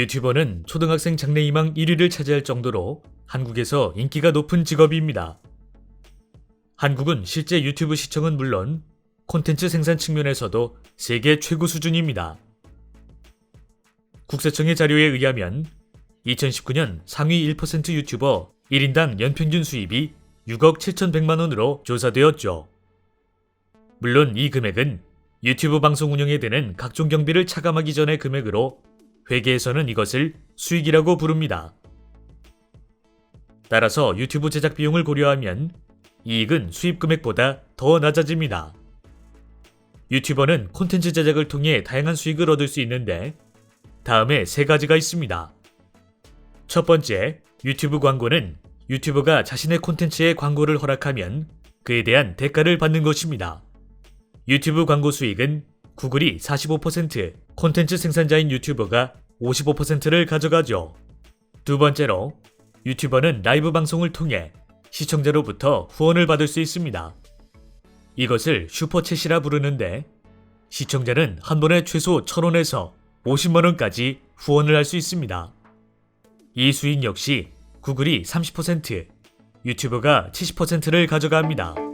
유튜버는 초등학생 장래희망 1위를 차지할 정도로 한국에서 인기가 높은 직업입니다. 한국은 실제 유튜브 시청은 물론 콘텐츠 생산 측면에서도 세계 최고 수준입니다. 국세청의 자료에 의하면 2019년 상위 1% 유튜버 1인당 연평균 수입이 6억 7,100만 원으로 조사되었죠. 물론 이 금액은 유튜브 방송 운영에 드는 각종 경비를 차감하기 전의 금액으로 회계에서는 이것을 수익이라고 부릅니다. 따라서 유튜브 제작 비용을 고려하면 이익은 수입 금액보다 더 낮아집니다. 유튜버는 콘텐츠 제작을 통해 다양한 수익을 얻을 수 있는데 다음에 세 가지가 있습니다. 첫 번째, 유튜브 광고는 유튜버가 자신의 콘텐츠에 광고를 허락하면 그에 대한 대가를 받는 것입니다. 유튜브 광고 수익은 구글이 45%, 콘텐츠 생산자인 유튜버가 55%를 가져가죠. 두 번째로, 유튜버는 라이브 방송을 통해 시청자로부터 후원을 받을 수 있습니다. 이것을 슈퍼챗이라 부르는데 시청자는 한 번에 최소 1000원에서 50만원까지 후원을 할 수 있습니다. 이 수익 역시 구글이 30%, 유튜버가 70%를 가져갑니다.